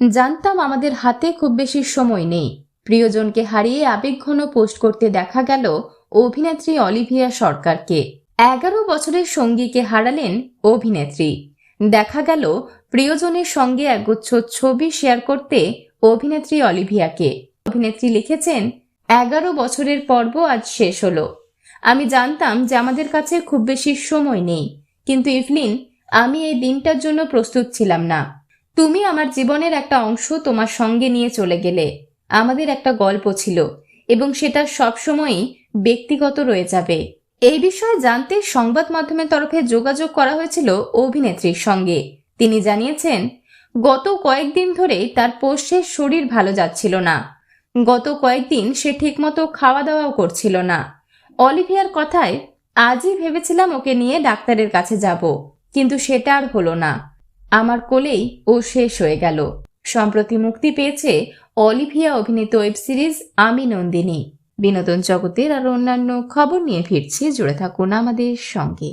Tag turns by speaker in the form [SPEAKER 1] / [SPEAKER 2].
[SPEAKER 1] জানতাম আমাদের হাতে খুব বেশি সময় নেই। প্রিয়জনকে হারিয়ে আবেগঘন পোস্ট করতে দেখা গেল অভিনেত্রী অলিভিয়া সরকারকে। এগারো বছরের সঙ্গীকে হারালেন অভিনেত্রী। দেখা গেল প্রিয়জনের সঙ্গে একগুচ্ছ ছবি শেয়ার করতে অভিনেত্রী অলিভিয়াকে। অভিনেত্রী লিখেছেন, এগারো বছরের পর্ব আজ শেষ হলো। আমি জানতাম যে আমাদের কাছে খুব বেশি সময় নেই। কিন্তু ইভলিন, আমি এই দিনটার জন্য প্রস্তুত ছিলাম না। তুমি আমার জীবনের একটা অংশ তোমার সঙ্গে নিয়ে চলে গেলে। আমাদের একটা গল্প ছিল এবং সেটা সবসময়ই ব্যক্তিগত রয়ে যাবে। এই বিষয়ে জানতে সংবাদ মাধ্যমের তরফে যোগাযোগ করা হয়েছিল অভিনেত্রীর সঙ্গে। তিনি জানিয়েছেন, গত কয়েকদিন ধরেই তার পোষ্যের শরীর ভালো যাচ্ছিল না। গত কয়েকদিন সে ঠিকমতো খাওয়া দাওয়াও করছিল না। অলিভিয়ার কথায়, আজই ভেবেছিলাম ওকে নিয়ে ডাক্তারের কাছে যাব, কিন্তু সেটা আর হলো না। আমার কোলেই ও শেষ হয়ে গেল। সম্প্রতি মুক্তি পেয়েছে অলিভিয়া অভিনীত ওয়েব সিরিজ আমি নন্দিনী। বিনোদন জগতের আর অন্যান্য খবর নিয়ে ফিরছি, জুড়ে থাকুন আমাদের সঙ্গে।